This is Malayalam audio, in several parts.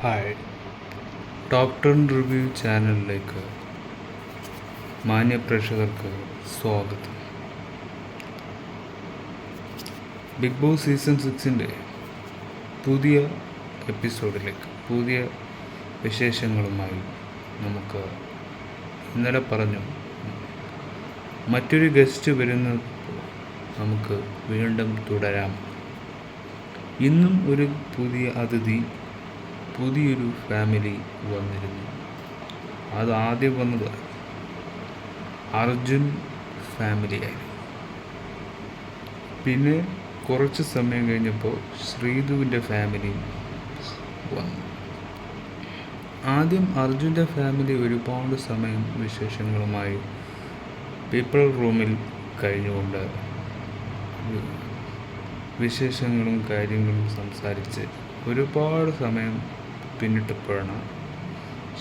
ഹായ് ടോപ്പ് ടെൻ റിവ്യൂ ചാനലിലേക്ക് മാന്യ പ്രേക്ഷകർക്ക് സ്വാഗതം. ബിഗ് ബോസ് സീസൺ സിക്സിന്റെ പുതിയ എപ്പിസോഡിലേക്ക് പുതിയ വിശേഷങ്ങളുമായി നമുക്ക് ഇന്നലെ പറഞ്ഞു. മറ്റൊരു ഗസ്റ്റ് വരുന്ന നമുക്ക് വീണ്ടും തുടരാം. ഇന്നും ഒരു പുതിയ അതിഥി പുതിയൊരു ഫാമിലി വന്നിരുന്നു. അത് ആദ്യം വന്നത് അർജുൻ ഫാമിലിയായിരുന്നു പിന്നെ കുറച്ച് സമയം കഴിഞ്ഞപ്പോൾ ശ്രീധുവിന്റെ ഫാമിലി വന്നു. ആദ്യം അർജുന്റെ ഫാമിലി ഒരുപാട് സമയം വിശേഷങ്ങളുമായി പീപ്പിൾ റൂമിൽ കഴിഞ്ഞുകൊണ്ട് വിശേഷങ്ങളും കാര്യങ്ങളും സംസാരിച്ച് ഒരുപാട് സമയം പിന്നിട്ടപ്പോഴാണ്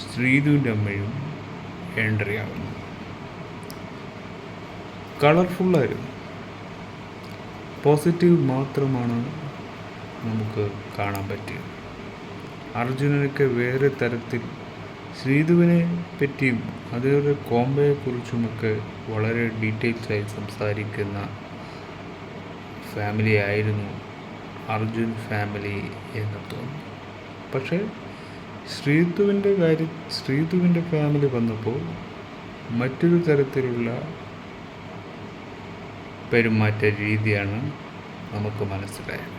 ശ്രീധുവിന്റെ അമ്മയും എൻട്രി ആകുന്നത് കളർഫുള്ളായിരുന്നു പോസിറ്റീവ് മാത്രമാണ് നമുക്ക് കാണാൻ പറ്റിയത്. അർജുനനൊക്കെ വേറെ തരത്തിൽ ശ്രീധുവിനെ പറ്റിയും അതേപോലെ കോംബയെക്കുറിച്ചുമൊക്കെ വളരെ ഡീറ്റെയിൽസായി സംസാരിക്കുന്ന ഫാമിലി ആയിരുന്നു അർജുൻ ഫാമിലി എന്ന് തോന്നുന്നു. പക്ഷേ ശ്രീധുവിന്റെ കാര്യം ശ്രീതുവിന്റെ ഫാമിലി വന്നപ്പോൾ മറ്റൊരു തരത്തിലുള്ള പെരുമാറ്റ രീതിയാണ് നമുക്ക് മനസ്സിലായത്.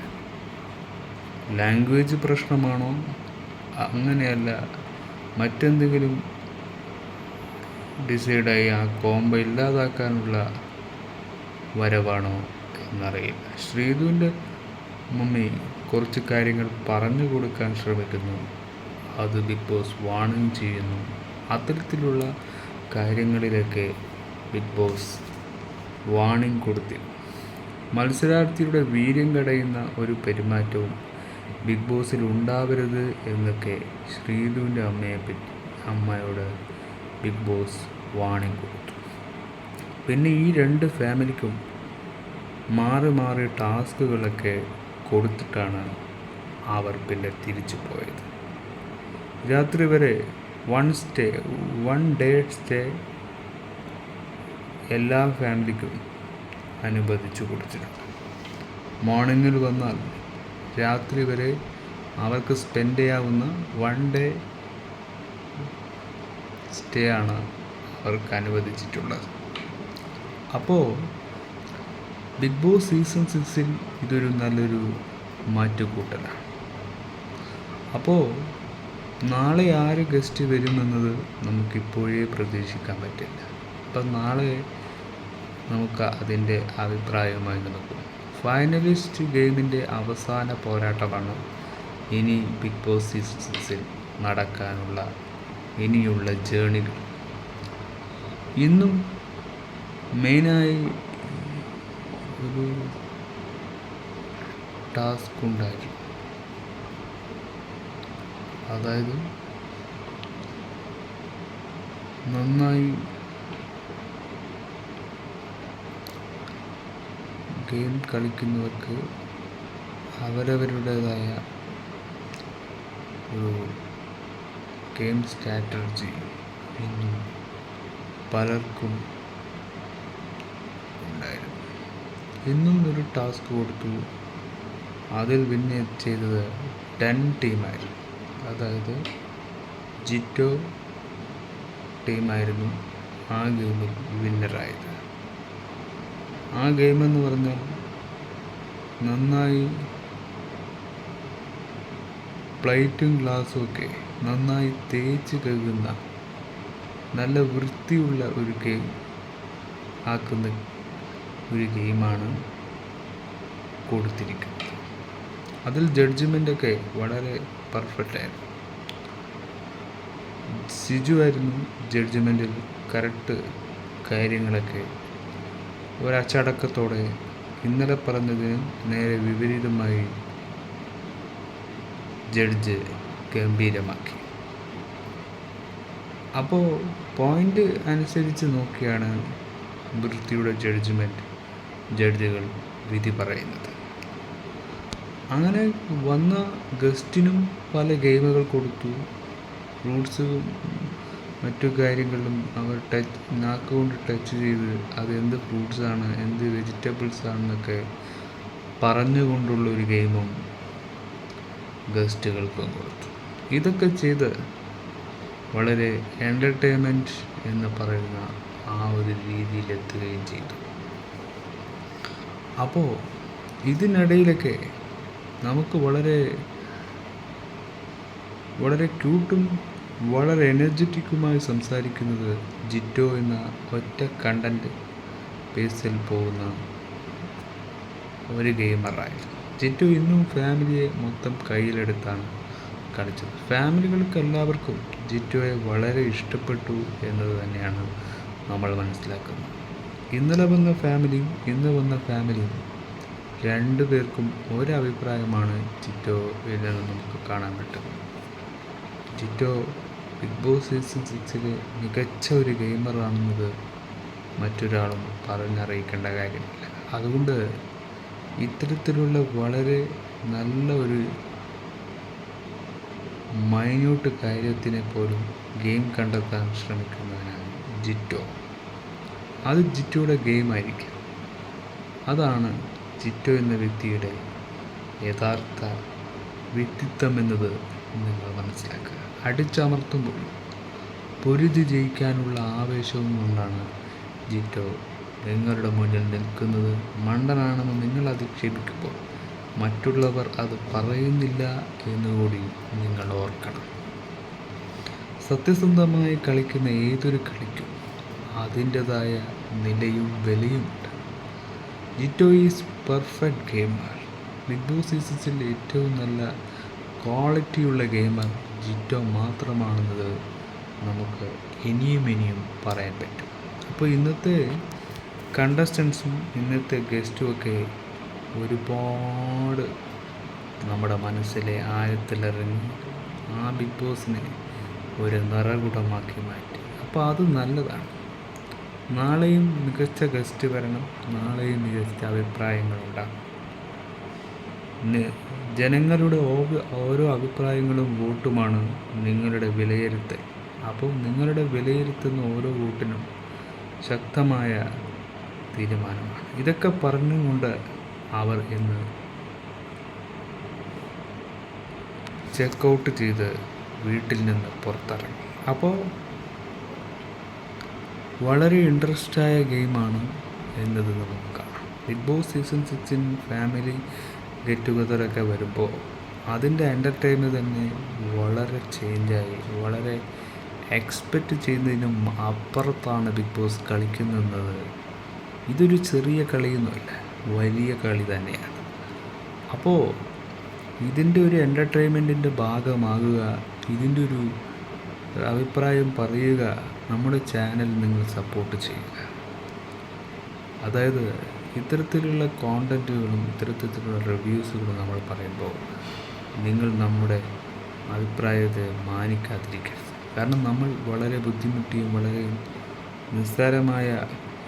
ലാംഗ്വേജ് പ്രശ്നമാണോ? അങ്ങനെയല്ല. മറ്റെന്തെങ്കിലും ഡിസൈഡായി ആ കോംബോ ഇല്ലാതാക്കാനുള്ള വരവാണോ എന്നറിയില്ല. ശ്രീധുവിന്റെ മമ്മി കുറച്ച് കാര്യങ്ങൾ പറഞ്ഞു കൊടുക്കാൻ ശ്രമിക്കുന്നു. അത് ബിഗ് ബോസ് വാണിംഗ് ചെയ്യുന്നു. അത്തരത്തിലുള്ള കാര്യങ്ങളിലൊക്കെ ബിഗ് ബോസ് വാണിംഗ് കൊടുത്തി മത്സരാർത്ഥിയുടെ വീര്യം കടയുന്ന ഒരു പെരുമാറ്റവും ബിഗ് ബോസിൽ ഉണ്ടാവരുത് എന്നൊക്കെ ശ്രീധുവിന്റെ അമ്മയെ പറ്റി അമ്മയോട് ബിഗ് ബോസ് വാണിംഗ് കൊടുത്തു. പിന്നെ ഈ രണ്ട് ഫാമിലിക്കും മാറി മാറി ടാസ്കുകളൊക്കെ കൊടുത്തിട്ടാണ് അവർ പിന്നെ തിരിച്ചു പോയത്. രാത്രി വരെ one stay one day stay എല്ലാ ഫാമിലിക്കും അനുവദിച്ചു കൊടുത്തിട്ടുണ്ട് മോർണിംഗിൽ വന്നാൽ രാത്രി വരെ അവർക്ക് സ്പെൻഡ് ചെയ്യാവുന്ന വൺ ഡേ സ്റ്റേ ആണ് അവർക്ക് അനുവദിച്ചിട്ടുള്ളത്. അപ്പോൾ ബിഗ് ബോസ് സീസൺ സിക്സിൽ ഇതൊരു നല്ലൊരു മാറ്റുകൂട്ടലാണ്. അപ്പോൾ നാളെ ആര് ഗസ്റ്റ് വരുമെന്നത് നമുക്കിപ്പോഴേ പ്രതീക്ഷിക്കാൻ പറ്റില്ല. അപ്പം നാളെ നമുക്ക് അതിന്റെ അഭിപ്രായവുമായി നടക്കും ഫൈനലിസ്റ്റ് ഗെയിമിന്റെ അവസാന പോരാട്ടമാണ് ഇനി ബിഗ് ബോസ് സീസൺ സിക്സിൽ നടക്കാനുള്ള ഇനിയുള്ള ജേണികൾ ഇന്നും മെയിനായി ഒരു ടാസ്ക് ഉണ്ടായിരുന്നു. അതായത് നന്നായി ഗെയിം കളിക്കുന്നവർക്ക് അവരവരുടേതായ ഒരു ഗെയിം സ്ട്രാറ്റജി ഇന്നും പലർക്കും ഉണ്ടായിരുന്നു. ഇന്നും ഒരു ടാസ്ക് കൊടുത്തു. അതിൽ വിൻ ചെയ്തത് ടെൻ ടീമായിരുന്നു. അതായത് ജിറ്റോ ടീമായിരുന്നു ആ ഗെയിമിൽ വിന്നറായത്. ആ ഗെയിമെന്ന് പറഞ്ഞാൽ നന്നായി പ്ലേറ്റും ഗ്ലാസ്സും ഒക്കെ നന്നായി തേച്ച് കഴുകുന്ന നല്ല വൃത്തിയുള്ള ഒരു ഗെയിം ആക്കുന്ന ഒരു ഗെയിമാണ് കൊടുത്തിരിക്കുന്നത്. അതിൽ ജഡ്ജ്മെന്റൊക്കെ വളരെ പെർഫെക്റ്റ് ആയിരുന്നു. സിജു ആയിരുന്നു ജഡ്ജ്മെന്റിൽ കറക്റ്റ് കാര്യങ്ങളൊക്കെ ഒരച്ചടക്കത്തോടെ ഇന്നലെ പറഞ്ഞതിന് നേരെ വിപരീതമായി ജഡ്ജ് ഗംഭീരമാക്കി. അപ്പോൾ പോയിന്റ് അനുസരിച്ച് നോക്കിയാണ് വൃത്തിയുടെ ജഡ്ജ്മെന്റ് ജഡ്ജുകൾ വിധി പറയുന്നത്. അങ്ങനെ വന്ന ഗസ്റ്റിനും പല ഗെയിമുകൾ കൊടുത്തു. ഫ്രൂട്ട്സ് മറ്റു കാര്യങ്ങളിലും അവർ ടച്ച് നാക്ക് കൊണ്ട് ടച്ച് ചെയ്ത് അത് എന്ത് ആണ് എന്ത് വെജിറ്റബിൾസ് ആണെന്നൊക്കെ പറഞ്ഞുകൊണ്ടുള്ള ഒരു ഗെയിമും ഗസ്റ്റുകൾക്ക് കൊടുത്തു. ഇതൊക്കെ ചെയ്ത് വളരെ എന്റർടൈൻമെന്റ് എന്ന് പറയുന്ന ആ ഒരു രീതിയിലെത്തുകയും ചെയ്തു. അപ്പോൾ ഇതിനിടയിലൊക്കെ നമുക്ക് വളരെ വളരെ ക്യൂട്ടും വളരെ എനർജറ്റിക്കുമായി സംസാരിക്കുന്നത് ജിറ്റോ എന്ന ഒറ്റ കണ്ടന്റ് ബേസിൽ പോകുന്ന ഒരു ഗെയിമറായിരുന്നു ജിറ്റോ ഇന്നും ഫാമിലിയെ മൊത്തം കയ്യിലെടുത്താണ് കളിച്ചത്. ഫാമിലികൾക്ക് എല്ലാവർക്കും ജിറ്റോയെ വളരെ ഇഷ്ടപ്പെട്ടു എന്നത് തന്നെയാണ് നമ്മൾ മനസ്സിലാക്കുന്നത്. ഇന്നലെ വന്ന ഫാമിലിയും ഇന്ന് വന്ന ഫാമിലിയും രണ്ടു പേർക്കും ഒരഭിപ്രായമാണ് നിന്ന് നമുക്ക് കാണാൻ പറ്റും ജിറ്റോ ബിഗ് ബോസ് സീസൺ സിക്സിലെ മികച്ച ഒരു ഗെയിമറാണെന്നത് മറ്റൊരാളും പറഞ്ഞറിയിക്കേണ്ട കാര്യമില്ല. അതുകൊണ്ട് ഇത്തരത്തിലുള്ള വളരെ നല്ല ഒരു മൈന്യൂട്ട് കാര്യത്തിനെ പോലും ഗെയിം കണ്ടെത്താൻ ശ്രമിക്കുന്നതിനാണ് ജിറ്റോ. അത് ജിറ്റോയുടെ ഗെയിം ആയിരിക്കും അതാണ് ജിറ്റോ എന്ന വ്യക്തിയുടെ യഥാർത്ഥ വ്യക്തിത്വം എന്നത് നിങ്ങൾ മനസ്സിലാക്കുക. അടിച്ചമർത്തുമ്പോൾ പൊരുതി ജയിക്കാനുള്ള ആവേശവും കൊണ്ടാണ് ജിറ്റോ നിങ്ങളുടെ മുന്നിൽ നിൽക്കുന്നത്. മണ്ടനാണെന്ന് നിങ്ങൾ അധിക്ഷേപിക്കുമ്പോൾ മറ്റുള്ളവർ അത് പറയുന്നില്ല എന്നുകൂടി നിങ്ങൾ ഓർക്കണം. സത്യസന്ധമായി കളിക്കുന്ന ഏതൊരു കളിക്കും അതിന്റെതായ നിലയും വിലയുമുണ്ട് Jinto is perfect gamer Bigg Boss സീസൺസിൽ ഏറ്റവും നല്ല ക്വാളിറ്റിയുള്ള ഗെയിമർ ജിറ്റോ മാത്രമാണെന്നത് നമുക്ക് ഇനിയും ഇനിയും പറയാൻ പറ്റും. അപ്പോൾ ഇന്നത്തെ കണ്ടസ്റ്റൻസും ഇന്നത്തെ ഗസ്റ്റും ഒക്കെ ഒരുപാട് നമ്മുടെ മനസ്സിലെ ആഴത്തിലിറങ്ങി ആ ബിഗ് ബോസിനെ ഒരു നിറകുടമാക്കി മാറ്റി. അപ്പോൾ അത് നല്ലതാണ്. നാളെയും മികച്ച ഗസ്റ്റ് വരണം. നാളെയും മികച്ച അഭിപ്രായങ്ങളുണ്ടാകും. ജനങ്ങളുടെ ഓരോ അഭിപ്രായങ്ങളും വോട്ടുമാണ് നിങ്ങളുടെ വിലയിരുത്തൽ. അപ്പോൾ നിങ്ങളുടെ വിലയിരുത്തുന്ന ഓരോ വോട്ടിനും ശക്തമായ തീരുമാനമാണ്. ഇതൊക്കെ പറഞ്ഞുകൊണ്ട് അവർ ഇന്ന് ചെക്കൗട്ട് ചെയ്ത് വീട്ടിൽ നിന്ന് പുറത്തിറങ്ങി. അപ്പോൾ വളരെ ഇൻട്രസ്റ്റ് ഇൻട്രസ്റ്റായ ഗെയിമാണ് എന്നത് നമുക്ക് കാണാം. ബിഗ് ബോസ് സീസൺ സിക്സിൻ ഫാമിലി ഗെറ്റ് ടുഗദറൊക്കെ വരുമ്പോൾ അതിന്റെ എന്റർടൈൻമെന്റ് തന്നെ വളരെ ചേഞ്ചായി വളരെ എക്സ്പെക്റ്റ് ചെയ്യുന്നതിനും അപ്പുറത്താണ് ബിഗ് ബോസ് കളിക്കുന്നത് ഇതൊരു ചെറിയ കളിയൊന്നുമല്ല വലിയ കളി തന്നെയാണ്. അപ്പോൾ ഇതിന്റെ ഒരു എന്റർടൈൻമെന്റിന്റെ ഭാഗമാകുക ഇതിന്റെ ഒരു അഭിപ്രായം പറയുക നമ്മുടെ ചാനൽ നിങ്ങൾ സപ്പോർട്ട് ചെയ്യുക. അതായത് ഇത്തരത്തിലുള്ള കോണ്ടന്റുകളും ഇത്തരത്തിലുള്ള റിവ്യൂസുകളും നമ്മൾ പറയുമ്പോൾ നിങ്ങൾ നമ്മുടെ അഭിപ്രായത്തെ മാനിക്കാതിരിക്കരുത്. കാരണം നമ്മൾ വളരെ ബുദ്ധിമുട്ടിയും വളരെ നിസ്സാരമായ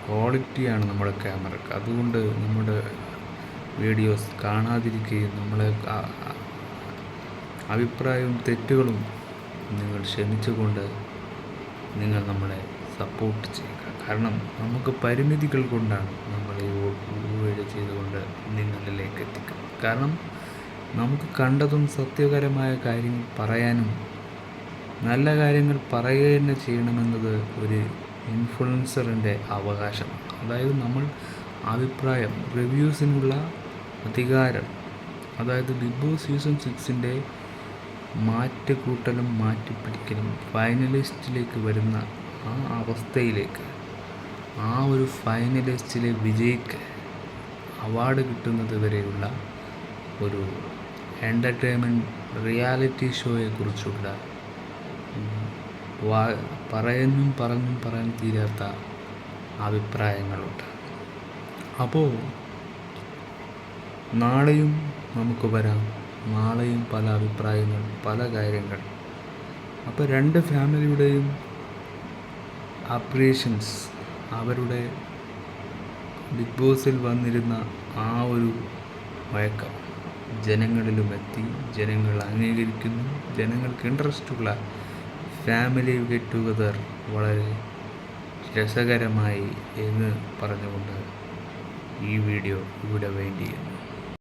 ക്വാളിറ്റിയാണ് നമ്മുടെ ക്യാമറക്ക്. അതുകൊണ്ട് നമ്മുടെ വീഡിയോസ് കാണാതിരിക്കുകയും നമ്മളെ അഭിപ്രായവും തെറ്റുകളും നിങ്ങൾ ക്ഷമിച്ചുകൊണ്ട് നിങ്ങൾ നമ്മളെ സപ്പോർട്ട് ചെയ്യുക. കാരണം നമുക്ക് പരിമിതികൾ കൊണ്ടാണ് നമ്മൾ ഈ വീഡിയോ ചെയ്തുകൊണ്ട് നിങ്ങളിലേക്ക് എത്തിക്കുന്നത് കാരണം നമുക്ക് കണ്ടതും സത്യകരമായ കാര്യങ്ങൾ പറയാനും നല്ല കാര്യങ്ങൾ പറയുക തന്നെ ചെയ്യണമെന്നത് ഒരു ഇൻഫ്ലുവൻസറിന്റെ അവകാശമാണ്. അതായത് നമ്മൾ അഭിപ്രായം റിവ്യൂസിനുള്ള അധികാരം അതായത് ബിഗ് ബോസ് സീസൺ സിക്സിന്റെ മാറ്റുകൂട്ടലും മാറ്റിപ്പിടിക്കലും ഫൈനലിസ്റ്റിലേക്ക് വരുന്ന ആ അവസ്ഥയിലേക്ക് ആ ഒരു ഫൈനലിസ്റ്റിലെ വിജയിക്ക് അവാർഡ് കിട്ടുന്നത് വരെയുള്ള ഒരു എന്റർടൈൻമെന്റ് റിയാലിറ്റി ഷോയെക്കുറിച്ചുള്ള വാ പറയുന്നും പറഞ്ഞും പറയാൻ തീരാത്ത അഭിപ്രായങ്ങളുണ്ട്. അപ്പോൾ നാളെയും നമുക്ക് വരാം. നാളെയും പല അഭിപ്രായങ്ങൾ പല കാര്യങ്ങൾ. അപ്പോൾ രണ്ട് ഫാമിലിയുടെയും അപ്രിയേഷൻസ് അവരുടെ ബിഗ് ബോസിൽ വന്നിരുന്ന ആ ഒരു മയക്കം ജനങ്ങളിലും എത്തി ജനങ്ങൾ അംഗീകരിക്കുന്നു ജനങ്ങൾക്ക് ഇൻട്രസ്റ്റുള്ള ഫാമിലി ഗെറ്റ് ടുഗദർ വളരെ രസകരമായി എന്ന് പറഞ്ഞുകൊണ്ട് ഈ വീഡിയോ ഇവിടെ വേണ്ടി ചെയ്യുന്നു